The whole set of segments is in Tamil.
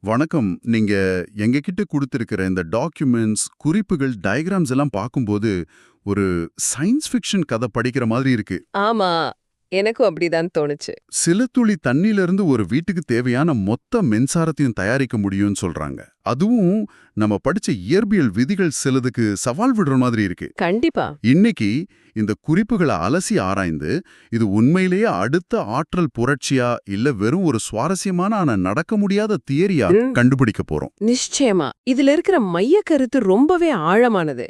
வணக்கம். நீங்க எங்ககிட்ட கொடுத்திருக்கிற இந்த டாக்குமெண்ட்ஸ் குறிப்புகள் டயக்ராம்ஸ் எல்லாம் பார்க்கும்போது ஒரு சயின்ஸ் ஃபிக்ஷன் கதை படிக்கிற மாதிரி இருக்கு. ஆமா. எனக்கும் அப்படிதான் தோணுச்சு. சில துளி தண்ணில இருந்து ஒரு வீட்டுக்கு தேவையான மொத்த மின்சாரத்தையும் தயாரிக்க முடியும்னு சொல்றாங்க. அதுவும் நம்ம படிச்ச இயற்பியல் விதிகள் சிலதுக்கு சவால் விடுற மாதிரி இருக்கு. கண்டிப்பா. இன்னைக்கு இந்த குறிப்புகளை அலசி ஆராய்ந்து இது உண்மையிலேயே அடுத்த ஆற்றல் புரட்சியா இல்ல வெறும் ஒரு சுவாரஸ்யமான ஆனா நடக்க முடியாத தியரியா. கண்டுபிடிக்க போறோம். நிச்சயமா. இதுல இருக்கிற மைய கருத்து ரொம்பவே ஆழமானது.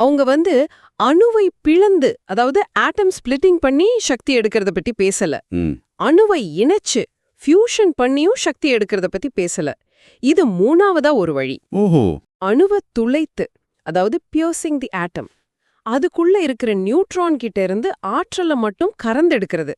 அவங்க வந்து அணுவை பிளந்து அதாவது ஆட்டம் ஸ்பிளிட்டிங் பண்ணி சக்தி எடுக்கிறத பத்தி பேசல. அணுவை இணைச்சு ஃபியூஷன் பண்ணியும் சக்தி எடுக்கிறத பத்தி பேசல. இது மூணாவதா ஒரு வழி. ஓஹோ. அணுவை துளைத்து அதாவது பியர்சிங் தி ஆட்டம் அதுக்குள்ள இருக்கிற நியூட்ரான் கிட்ட இருந்து ஆற்றலை மட்டும் கறந்தெடுக்கிறது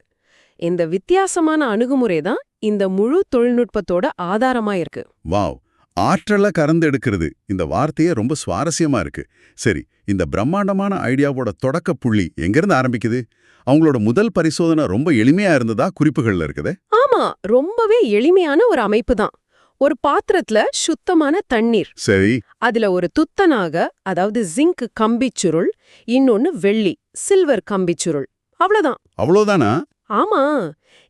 இந்த வித்தியாசமான அணுகுமுறை தான் இந்த முழு தொழில்நுட்பத்தோட ஆதாரமா இருக்கு. வாவ். ஆற்றலை கறந்தெடுக்கிறது இந்த வார்த்தையே ரொம்ப சுவாரஸ்யமா இருக்கு. சரி இந்த பிரம்மாண்டமான ஐடியாவோட தொடக்க புள்ளி எங்கிருந்து ஆரம்பிக்குது? அவங்களோட முதல் பரிசோதனை ரொம்ப எளிமையா இருந்ததா குறிப்புகள்ல இருக்குதே? ஆமா ரொம்பவே எளிமையான ஒரு அமைப்பு தான். ஒரு பாத்திரத்துல சுத்தமான தண்ணீர். சரி. அதுல ஒரு துத்தனாக அதாவது ஜிங்க் கம்பிச்சுருள் இன்னொன்னு வெள்ளி சில்வர் கம்பிச்சுருள். அவ்வளவுதான். அவ்வளோதானா ஆமா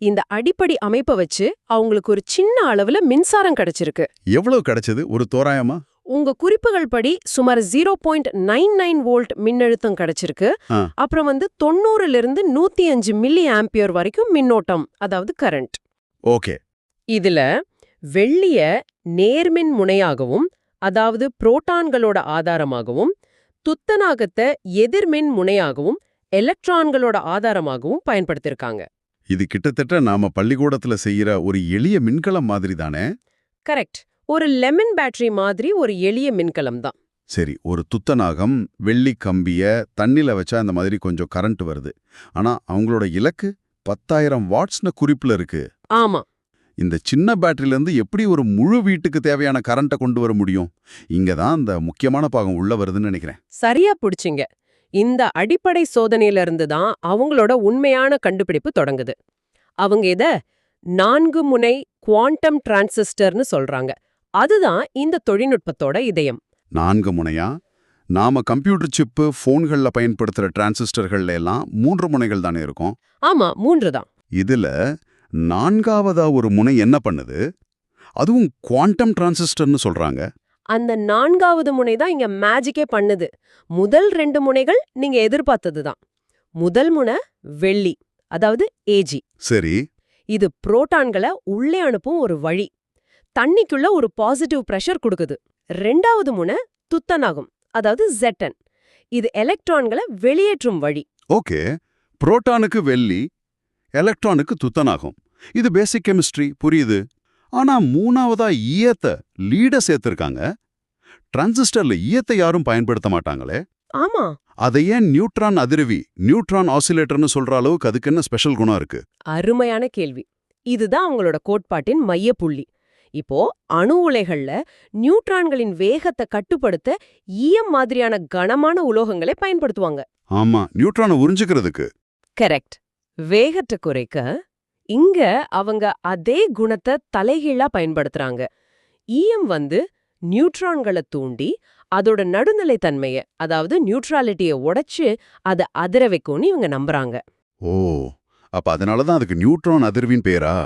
இந்த அடிப்படை அமைப்பை வச்சு அவங்களுக்கு ஒரு சின்ன அளவுல மின்சாரம் கிடைச்சிருக்கு. எவ்வளவு கிடைச்சது? ஒரு தோராயமா? உங்க குறிப்புகள் படி சுமார் zero point nine nine volt மின்னழுத்தம் கிடைச்சிருக்கு. அப்புறம் வந்து தொண்ணூறுல இருந்து நூத்தி அஞ்சு மில்லி ஆம்பியர் வரைக்கும் மின்னோட்டம் அதாவது கரண்ட் ஓகே. இதுல வெள்ளிய நேர்மின் முனையாகவும் அதாவது புரோட்டான்களோட ஆதாரமாகவும் துத்தநாகத்தை எதிர்மின் முனையாகவும் எலக்ட்ரான்களோட ஆதாரமாகவும் பயன்படுத்தியிருக்காங்க இது கிட்டத்தட்ட நாம பள்ளிக்கூடத்துல செய்யற ஒரு எளிய மின்கலம் மாதிரி தானே? கரெக்ட். ஒரு லெமன் பேட்டரி மாதிரி ஒரு எளிய மின்கலம் தான். சரி ஒரு துத்தநாகம் வெள்ளி கம்பிய தண்ணில வச்சா அந்த மாதிரி கொஞ்சம் கரண்ட் வருது. ஆனா அவங்களோட இலக்கு பத்தாயிரம் வாட்ஸ்னு குறிப்புல இருக்கு. ஆமா. இந்த சின்ன பேட்டரியில இருந்து எப்படி ஒரு முழு வீட்டுக்கு தேவையான கரண்ட்டை கொண்டு வர முடியும்? இங்க தான் அந்த முக்கியமான பாகம் உள்ள வருதுன்னு நினைக்கிறேன். சரியா புடிச்சிங்க. இந்த அடிப்படை சோதனையில இருந்து தான் அவங்களோட உண்மையான கண்டுபிடிப்பு தொடங்குது. அவங்க இத நான்கு முனை குவாண்டம் டிரான்சிஸ்டர்னு சொல்றாங்க. அதுதான் இந்த தொழில்நுட்பத்தோட இதயம். நான்கு முனையா? நாம கம்ப்யூட்டர் சிப்பு போன்கள்ல பயன்படுத்துற டிரான்சிஸ்டர்கள்ல எல்லாம் மூன்று முனைகள் தானே இருக்கும்? ஆமா மூன்று தான். இதுல நான்காவதா ஒரு முனை என்ன பண்ணுது? அதுவும் குவாண்டம் டிரான்சிஸ்டர்னு சொல்றாங்க. அந்த நான்காவது முனை தான் இங்க மேஜிக்கே பண்ணுது. முதல் ரெண்டு முனைகள் நீங்க எதிர்பார்த்தது தான் முதல் முனை வெள்ளி அதாவது ஏஜி சரி. இது புரோட்டான்களை உள்ளே அனுப்பும் ஒரு வழி. தண்ணிக்குள்ள ஒரு பாசிட்டிவ் பிரஷர் கொடுக்குது. ரெண்டாவது முனை துத்தநாகம் அதாவது ஜெட்டன் இது எலக்ட்ரான்களை வெளியேற்றும் வழி. ஓகே. புரோட்டானுக்கு வெள்ளி எலக்ட்ரானுக்கு துத்தனாகும் இது பேசிக் கெமிஸ்ட்ரி புரியுது? ஆனா மூணாவதா ஈயத்தை லீட சேர்த்திருக்காங்க. டிரான்சிஸ்டர்ல ஈயத்தை யாரும் பயன்படுத்த மாட்டாங்களே. ஆமா. அதை ஏன் நியூட்ரான் அதிர்வி நியூட்ரான் ஆசிலேட்டர்னு சொல்ற அளவுக்கு அதுக்கு என்ன ஸ்பெஷல் குணம் இருக்கு? அருமையான கேள்வி. இதுதான் அவங்களோட கோட்பாட்டின் மையப்புள்ளி இப்போ அணு உலைகள்ல நியூட்ரான்களின் வேகத்தை கட்டுப்படுத்த ஈயம் மாதிரியான கனமான உலோகங்களை பயன்படுத்துவாங்க. ஆமா நியூட்ரானை உறிஞ்சுக்கிறதுக்கு. கரெக்ட் வேகத்தை குறைக்க இங்க அவங்க அதே குணத்தை தலைகீழா பயன்படுத்துறாங்க. ஈயம் வந்து நியூட்ரான்களை தூண்டி அதோட நடுநிலைத்தன்மைய அதாவது நியூட்ராலிட்டியை உடைச்சு அதை அதிர வைக்கும்னு இவங்க நம்புறாங்க. ஓ அப்ப அதனால தான் அதுக்கு நியூட்ரான் அதிர்வின் பேரா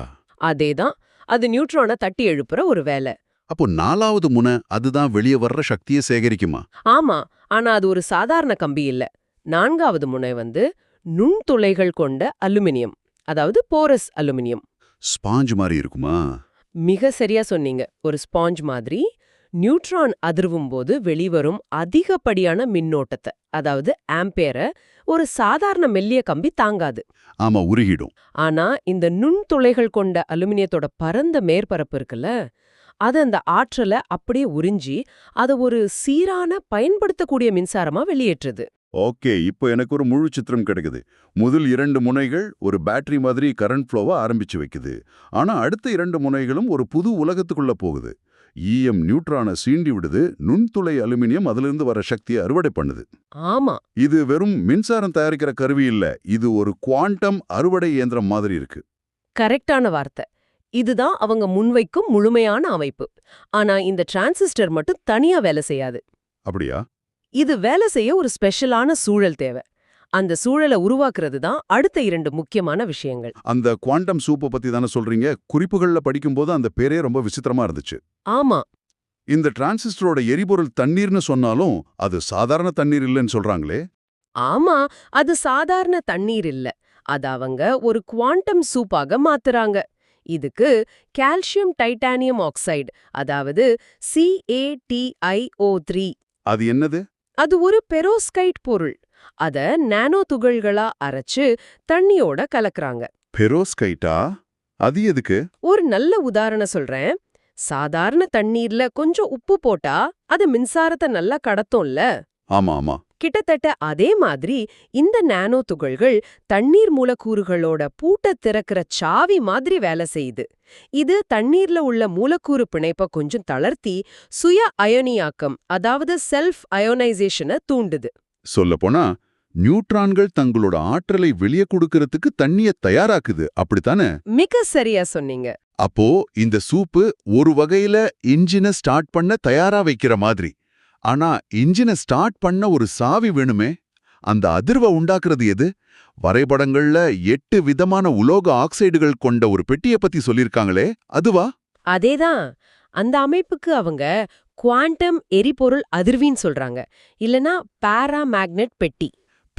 அதேதான் அது நியூட்ரானை தட்டி எழுப்புற ஒரு வேலை. அப்போ நாலாவது முனை அதுதான் வெளியே வர்ற சக்தியை சேகரிக்குமா? ஆமா ஆனா அது ஒரு சாதாரண கம்பி இல்ல. நான்காவது முனை வந்து நுண்துளைகள் கொண்ட அலுமினியம். அதாவது போரஸ் அலுமினியம் ஸ்பாஞ்ச் மாதிரி இருக்குமா? மிக சரியா சொன்னீங்க. ஒரு ஸ்பாஞ்ச் மாதிரி நியூட்ரான் அதிர்வும் போது வெளிவரும் அதிகப்படியான மின்னோட்டத்தை அதாவது ஆம்பேரை ஒரு சாதாரண மெல்லிய கம்பி தாங்காது. ஆமா உருகிடும். ஆனா இந்த நுண்துளைகள் கொண்ட அலுமினியத்தோட பரந்த மேற்பரப்பு இருக்குல்ல அது அந்த ஆற்றலை அப்படியே உறிஞ்சி அதை ஒரு சீரான பயன்படுத்தக்கூடிய மின்சாரமா வெளியேற்றுது. ஓகே இப்போ எனக்கு ஒரு முழு சித்திரம் கிடைக்குது. முதல் இரண்டு முனைகள் ஒரு பேட்டரி மாதிரி கரண்ட் ஃப்ளோவை ஆரம்பிச்சு வைக்குது. ஆனா அடுத்த இரண்டு முனைகளும் ஒரு புது உலகத்துக்குள்ள போகுது. ஈயம் நியூட்ரானை சீண்டி விடுது நுண்துளை அலுமினியம் அதிலிருந்து வர சக்தியை அறுவடை பண்ணுது. ஆமா. இது வெறும் மின்சாரம் தயாரிக்கிற கருவி இல்ல இது ஒரு குவாண்டம் அறுவடை இயந்திரம் மாதிரி இருக்கு. கரெக்டான வார்த்தை. இதுதான் அவங்க முன்வைக்கும் முழுமையான அமைப்பு. ஆனா இந்த டிரான்சிஸ்டர் மட்டும் தனியா வேலை செய்யாது. அப்படியா? இது வேலை செய்ய ஒரு ஸ்பெஷலான சூழல் தேவை. அந்த சூழலை உருவாக்குறது தான் அடுத்த இரண்டு முக்கியமான விஷயங்கள். அந்த குவாண்டம் சூப்பை பத்தி தானே சொல்றீங்க? குறிப்புகள்ல படிக்கும்போது அந்த பேரே ரொம்ப விசித்திரமா இருந்துச்சு. ஆமா. இந்த டிரான்சிஸ்டரோட எரிபொருள் தண்ணீர்னு சொன்னாலும் அது சாதாரண தண்ணீர் இல்லைன்னு சொல்றாங்களே? ஆமா அது சாதாரண தண்ணீர் இல்ல. அத அவங்க ஒரு குவாண்டம் சூப்பாக மாத்துறாங்க. இதுக்கு கால்சியம் டைட்டானியம் ஆக்சைடு அதாவது CaTiO3 த்ரீ அது என்னது? அது ஒரு பெரோஸ்கைட் பொருள். அத நானோ துகள்களா அரைச்சு தண்ணியோட கலக்குறாங்க. பெரோஸ்கைட்டா? அது எதுக்கு? ஒரு நல்ல உதாரணம் சொல்றேன். சாதாரண தண்ணீர்ல கொஞ்சம் உப்பு போட்டா அது மின்சாரத்தை நல்லா கடத்தும்ல. ஆமா ஆமா கிட்டத்தட்ட அதே மாதிரி இந்த நானோ துகள்கள் தண்ணீர் மூலக்கூறுகளோட பூட்ட திறக்கிற சாவி மாதிரி வேலை செய்யுது. இது தண்ணீர்ல உள்ள மூலக்கூறு பிணைப்ப கொஞ்சம் தளர்த்தி சுய அயனியாக்கம் அதாவது செல்ஃப் அயோனைசேஷனை தூண்டுது. சொல்லப்போனா நியூட்ரான்கள் தங்களோட ஆற்றலை வெளியே கொடுக்கறதுக்கு தண்ணிய தயாராக்குது. அப்படித்தானே? மிக சரியா சொன்னீங்க. அப்போ இந்த சூப்பு ஒரு வகையில இன்ஜினை ஸ்டார்ட் பண்ண தயாரா வைக்கிற மாதிரி. ஆனா இன்ஜினை ஸ்டார்ட் பண்ண ஒரு சாவி வேணுமே? அந்த அதிர்வை உண்டாக்குறது எது? வரைபடங்கள்ல எட்டு விதமான உலோக ஆக்சைடுகள் கொண்ட ஒரு பெட்டியை பத்தி சொல்லிருக்காங்களே அதுவா? அதேதான். அந்த அமைப்புக்கு அவங்க குவாண்டம் எரிபொருள் அதிர்வின்னு சொல்றாங்க. இல்லனா பாராமேக்னெட் பெட்டி.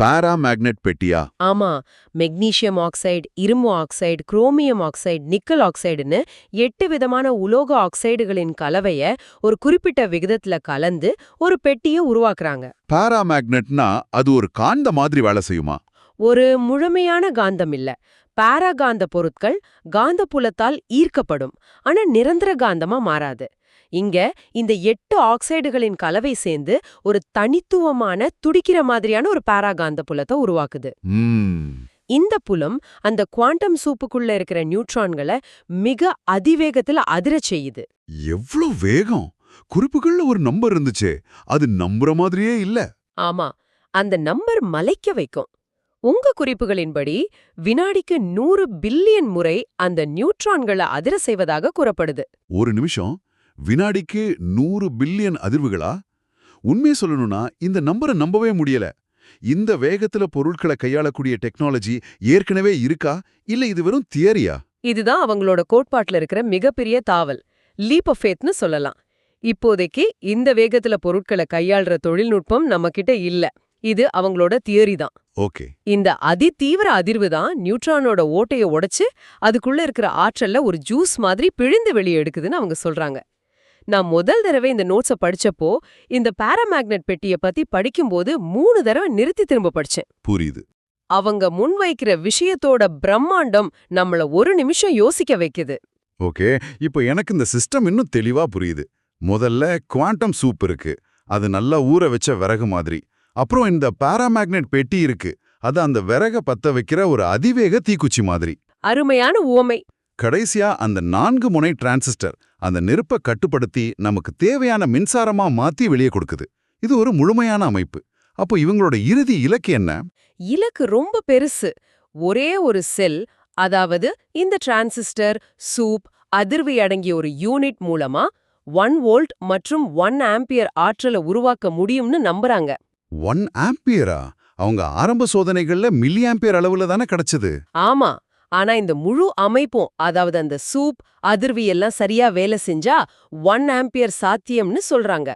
பாராமேக்னெட் பெட்டியா? ஆமா மெக்னீசியம் ஆக்சைடு இரும்பு ஆக்சைடு குரோமியம் ஆக்சைடு நிக்கல் ஆக்சைடுன்னு எட்டு விதமான உலோக ஆக்சைடுகளின் கலவைய ஒரு குறிப்பிட்ட விகிதத்துல கலந்து ஒரு பெட்டியை உருவாக்குறாங்க. பாராமேக்னெட்னா அது ஒரு காந்த மாதிரி வேலை செய்யுமா? ஒரு முழுமையான காந்தம் இல்ல. பாராகாந்த பொருட்கள் காந்தப்புலத்தால் ஈர்க்கப்படும். ஆனா நிரந்தர காந்தமா மாறாது. இங்க இந்த எட்டு ஆக்சைடுகளின் கலவை சேர்ந்து ஒரு தனித்துவமான துடிக்கிற மாதிரியான ஒரு பாராகாந்த புலத்தை உருவாக்குது. இந்த புலம் அந்த குவாண்டம் சூப்புக்குள்ள இருக்கிற நியூட்ரான்களை மிக அதிவேகத்துல அதிரச் செய்யுது. எவ்ளோ வேகம்! குறிப்புகள்ல ஒரு நம்பர் இருந்துச்சே. அது நம்புற மாதிரியே இல்ல. ஆமா. அந்த நம்பர் மலைக்க வைக்கும். உங்க குறிப்புகளின்படி வினாடிக்கு நூறு பில்லியன் முறை அந்த நியூட்ரான்களை அதிர செய்வதாக கூறப்படுது. ஒரு நிமிஷம். வினாடிக்கு நூறு பில்லியன் அதிர்வுகளா? உண்மையை சொல்லணும்னா இந்த நம்பரை நம்பவே முடியல. இந்த வேகத்துல பொருட்களை கையாளக்கூடிய டெக்னாலஜி ஏற்கனவே இருக்கா? இல்ல இது வெறும் தியரியா? இதுதான் அவங்களோட கோட்பாட்டுல இருக்கிற மிகப்பெரிய தாவல். லீப் ஆஃப் ஃபேத்னு சொல்லலாம். இப்போதைக்கு இந்த வேகத்துல பொருட்களை கையாள்ற தொழில்நுட்பம் நம்ம கிட்ட இல்ல. இது அவங்களோட தியரி தான். ஓகே. இந்த அதிதீவிர அதிர்வு தான் நியூட்ரானோட ஓட்டைய உடைச்சு அதுக்குள்ள இருக்கிற ஆற்றல்ல ஒரு ஜூஸ் மாதிரி பிழிந்து வெளியே எடுக்குதுன்னு அவங்க சொல்றாங்க. நான் முதல் தடவை இந்த நோட்ஸை படிச்சப்போ இந்த பாராமேக்னெட் பெட்டியை பத்தி படிக்கும்போது மூணு தடவை நிறுத்தி திரும்ப படிச்சேன். புரியுது. அவங்க முன்வைக்கிற விஷயத்தோட பிரம்மாண்டம் நம்மள ஒரு நிமிஷம் யோசிக்க வைக்குது. ஓகே இப்போ எனக்கு இந்த சிஸ்டம் இன்னும் தெளிவா புரியுது. முதல்ல குவாண்டம் சூப் இருக்கு. அது நல்லா ஊற வச்ச விறகு மாதிரி. அப்புறம் இந்த பாராமேக்னெட் பெட்டி இருக்கு. அது அந்த விறக பத்த வைக்கிற ஒரு அதிவேக தீக்குச்சி மாதிரி. அருமையான உவமை. கடைசியா அந்த நான்கு முனை டிரான்சிஸ்டர் அந்த நெருப்பை கட்டுப்படுத்தி நமக்கு தேவையான மின்சாரமா மாத்தி வெளியே கொடுக்குது. இது ஒரு முழுமையான அமைப்பு. அப்போ இவங்களோட இறுதி இலக்கு என்ன? இலக்கு ரொம்ப பெருசு. ஒரே ஒரு செல் அதாவது இந்த டிரான்சிஸ்டர் சூப் அதிர்வு அடங்கிய ஒரு யூனிட் மூலமா ஒன் வோல்ட் மற்றும் ஒன் ஆம்பியர் ஆற்றலை உருவாக்க முடியும்னு நம்புறாங்க. ஒன் ஆம்பியரா? அவங்க ஆரம்ப சோதனைகள்ல மில்லி ஆம்பியர் அளவுல தானே கிடைச்சது. ஆமா. ஆனா இந்த முழு அமைப்பும் அதாவது அந்த சூப் அதிர்வு எல்லாம் சரியா வேலை செஞ்சா ஒன் ஆம்பியர் சாத்தியம்னு சொல்றாங்க.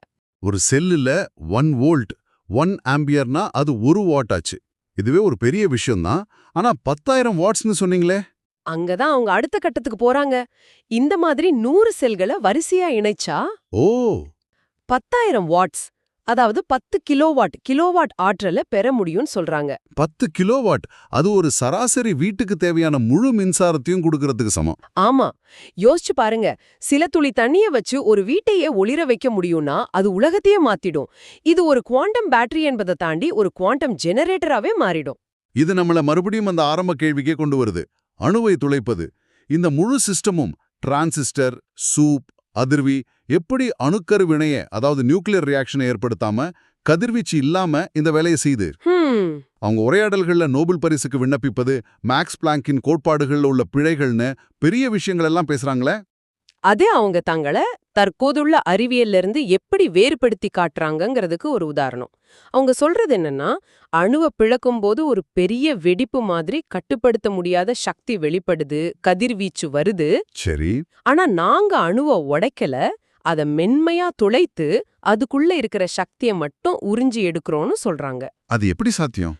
ஒரு செல்லுல ஒன் வோல்ட் ஒன் ஆம்பியர்னா அது ஒரு வாட் ஆச்சு. இதுவே ஒரு பெரிய விஷயம்தான். ஆனா பத்தாயிரம் வாட்ஸ்னு சொன்னீங்களே? அங்கதான் அவங்க அடுத்த கட்டத்துக்கு போறாங்க. இந்த மாதிரி நூறு செல்களை வரிசையா இணைச்சா ஓ! பத்தாயிரம் வாட்ஸ் அதாவது பத்து கிலோவாட் கிலோவாட் ஆற்றலை பெற முடியும்னு சொல்றாங்க. பத்து கிலோவாட் அது ஒரு சராசரி வீட்டுக்கு தேவையான முழு மின்சாரத்தையும் கொடுக்கறதுக்கு சமம். ஆமா. யோசிச்சு பாருங்க. சில துளி தண்ணிய வச்சு ஒரு வீட்டையே ஒளிர வைக்க முடியும்னா அது உலகத்தையே மாத்திடும். இது ஒரு குவாண்டம் பேட்டரி என்பதை தாண்டி ஒரு குவாண்டம் ஜெனரேட்டராவே மாறிடும். இது நம்மள மறுபடியும் அந்த ஆரம்ப கேள்விக்கே கொண்டு வருது. அணுவை துளைப்பது. இந்த முழு சிஸ்டமும் டிரான்சிஸ்டர் சூப் அதிர்வி எப்படி அணுக்கரு வினைய அதாவது நியூக்ளியர் ரியாக்ஷனை ஏற்படுத்தாம கதிர்வீச்சு இல்லாம இந்த வேலையை செய்யுது ஹம். அவங்க உரையாடல்கள்ல நோபல் பரிசுக்கு விண்ணப்பிப்பது மேக்ஸ் பிளாங்கின் கோட்பாடுகள்ல உள்ள பிழைகள்னு பெரிய விஷயங்கள் எல்லாம் பேசுறாங்களே? அதே அவங்க தங்கள தற்போதுள்ள அறிவியல்ல இருந்து எப்படி வேறுபடுத்தி காட்டுறாங்கங்கிறதுக்கு ஒரு உதாரணம். அவங்க சொல்றது என்னன்னா அணுவை பிளக்கும் போது ஒரு பெரிய வெடிப்பு மாதிரி கட்டுப்படுத்த முடியாத சக்தி வெளிப்படுது கதிர்வீச்சு வருது. சரி. ஆனா நாங்க அணுவை உடைக்கல அத மென்மையா துளைத்து அதுக்குள்ள இருக்கிற சக்தியை மட்டும் உறிஞ்சி எடுக்கிறோம்னு சொல்றாங்க. அது எப்படி சாத்தியம்?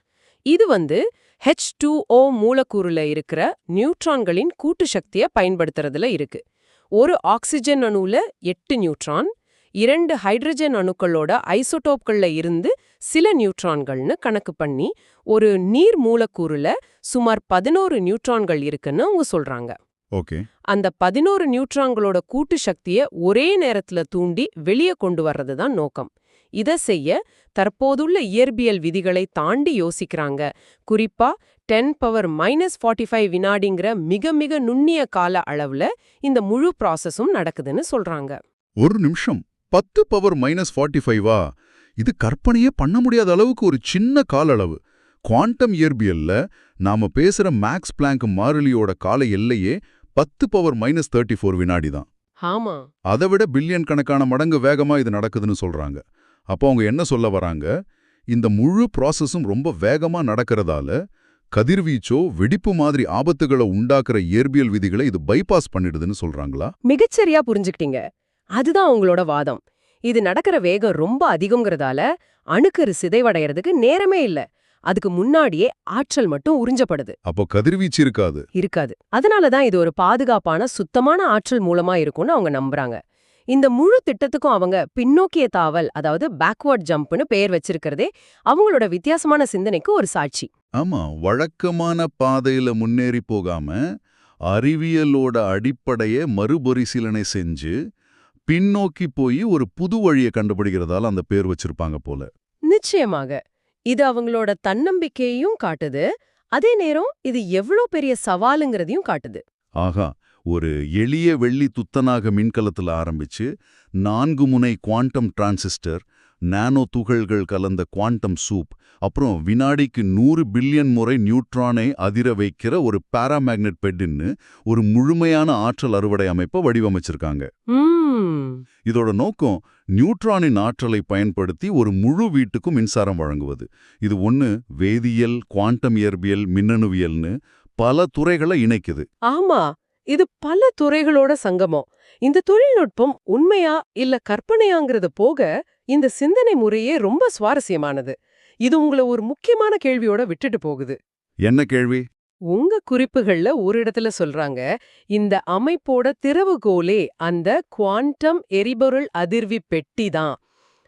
இது வந்து ஹெச் டூ ஓ மூலக்கூறுல இருக்கிற நியூட்ரான்களின் கூட்டு சக்தியை பயன்படுத்துறதுல இருக்கு. ஒரு ஆக்சிஜன் அணுல எட்டு நியூட்ரான் இரண்டு ஹைட்ரஜன் அணுக்களோட ஐசோடோப்கள்ல இருந்து சில நியூட்ரான்கள்னு கணக்கு பண்ணி ஒரு நீர் மூலக்கூறுல சுமார் பதினோரு நியூட்ரான்கள் இருக்குன்னு அவங்க சொல்றாங்க. ஓகே. அந்த பதினோரு நியூட்ரான்களோட கூட்டு சக்தியை ஒரே நேரத்துல தூண்டி வெளியே கொண்டு வர்றது தான் நோக்கம். இத செய்ய தற்போதுள்ள இயற்பியல் விதிகளை தாண்டி யோசிக்கிறாங்க. குறிப்பா ten power minus forty five வினாடிங்கிற மிக மிக நுண்ணிய கால அளவுல இந்த முழு ப்ராசஸும் நடக்குதுன்னு சொல்றாங்க. ஒரு நிமிஷம். பத்து பவர் மைனஸ் ஃபார்ட்டி ஃபைவா? இது கற்பனையே பண்ண முடியாத அளவுக்கு ஒரு சின்ன கால அளவு. குவாண்டம் இயற்பியல்ல நாம பேசுற மேக்ஸ் பிளாங்க் மாறிலியோட கால எல்லையே பத்து பவர் மைனஸ் தேர்ட்டி ஃபோர் வினாடி தான். ஆமா. அதை விட பில்லியன் கணக்கான மடங்கு வேகமா இது நடக்குதுன்னு சொல்றாங்க. அப்போ அவங்க என்ன சொல்ல வராங்க? இந்த முழு ப்ராசஸும் ரொம்ப வேகமா நடக்கிறதால கதிர்வீச்சோ வெடிப்பு மாதிரி ஆபத்துகளை உண்டாக்குற இயற்பியல் விதிகளை இது பைபாஸ் பண்ணிடுதுன்னு சொல்றாங்களா? மிகச்சரியா புரிஞ்சுக்கிட்டீங்க. அதுதான் உங்களோட வாதம். இது நடக்கிற வேகம் ரொம்ப அதிகம்ங்கிறதால அணுக்கரு சிதைவடையறதுக்கு நேரமே இல்ல. அதுக்கு முன்னாடியே ஆற்றல் மட்டும் உறிஞ்சப்படுது. அப்போ கதிர்வீச்சு இருக்காது. இருக்காது. அதனால தான் இது ஒரு பாதுகாப்பான சுத்தமான ஆற்றல் மூலமா இருக்கும்னு அவங்க நம்புறாங்க. இந்த முழு திட்டத்துக்கும் அவங்க பின்னோக்கிய தாவல் அதாவது பேக்வர்ட் ஜம்ப்னு பெயர் வச்சிருக்கிறதே அவங்களோட வித்தியாசமான சிந்தனைக்கு ஒரு சாட்சி. ஆமா வழக்கமான பாதையில முன்னேறி போகாம அறிவியலோட அடிப்படையை மறுபரிசீலனை செஞ்சு பின்னோக்கி போய் ஒரு புது வழியை கண்டுபிடிக்கிறதால அந்த பேர் வச்சிருப்பாங்க போல. நிச்சயமாக. இது அவங்களோட தன்னம்பிக்கையையும் காட்டுது. அதே நேரம் இது எவ்வளோ பெரிய சவாலுங்கிறதையும் காட்டுது. ஆகா ஒரு எளிய வெள்ளி துத்தநாக மின்கலத்துல ஆரம்பிச்சு நான்கு முனை குவாண்டம் டிரான்சிஸ்டர் நானோ துகள்கள் கலந்த குவாண்டம் சூப் அப்புறம் வினாடிக்கு நூறு பில்லியன் முறை நியூட்ரானை அதிர வைக்கிற ஒரு பாராமேக்னெட் பெட்டின்னு ஒரு முழுமையான ஆற்றல் அறுவடை அமைப்பை வடிவமைச்சிருக்காங்க. இதோட நோக்கம் நியூட்ரானின் ஆற்றலை பயன்படுத்தி ஒரு முழு வீட்டுக்கும் மின்சாரம் வழங்குவது. இது ஒன்னு வேதியியல் குவாண்டம் இயற்பியல் மின்னணுவியல்னு பல துறைகளை இணைக்குது. ஆமா இது பல துறைகளோட சங்கமம். இந்த தொழில்நுட்பம் உண்மையா இல்ல கற்பனையாங்கிறது போக இந்த சிந்தனை முறையே ரொம்ப சுவாரஸ்யமானது. இது உங்களை ஒரு முக்கியமான கேள்வியோட விட்டுட்டு போகுது. என்ன கேள்வி? உங்க குறிப்புகள்ல ஒரு இடத்துல சொல்றாங்க இந்த அமைப்போட திறவுகோலே அந்த குவாண்டம் எரிபொருள் அதிர்வி பெட்டி தான்.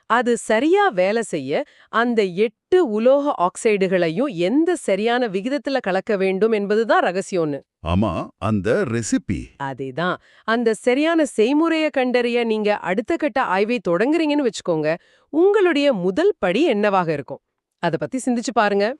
அது சரியா வேலை செய்ய அந்த எட்டு உலோக ஆக்சைடுகளையும் எந்த சரியான விகிதத்துல கலக்க வேண்டும் என்பதுதான் ரகசியம்னு. ஆமா அந்த ரெசிபி. அதேதான். அந்த சரியான செய்முறைய கண்டறிய நீங்க அடுத்த கட்ட ஆய்வை தொடங்குறீங்கன்னு வச்சுக்கோங்க. உங்களுடைய முதல் படி என்னவாக இருக்கும்? அத பத்தி சிந்திச்சு பாருங்க.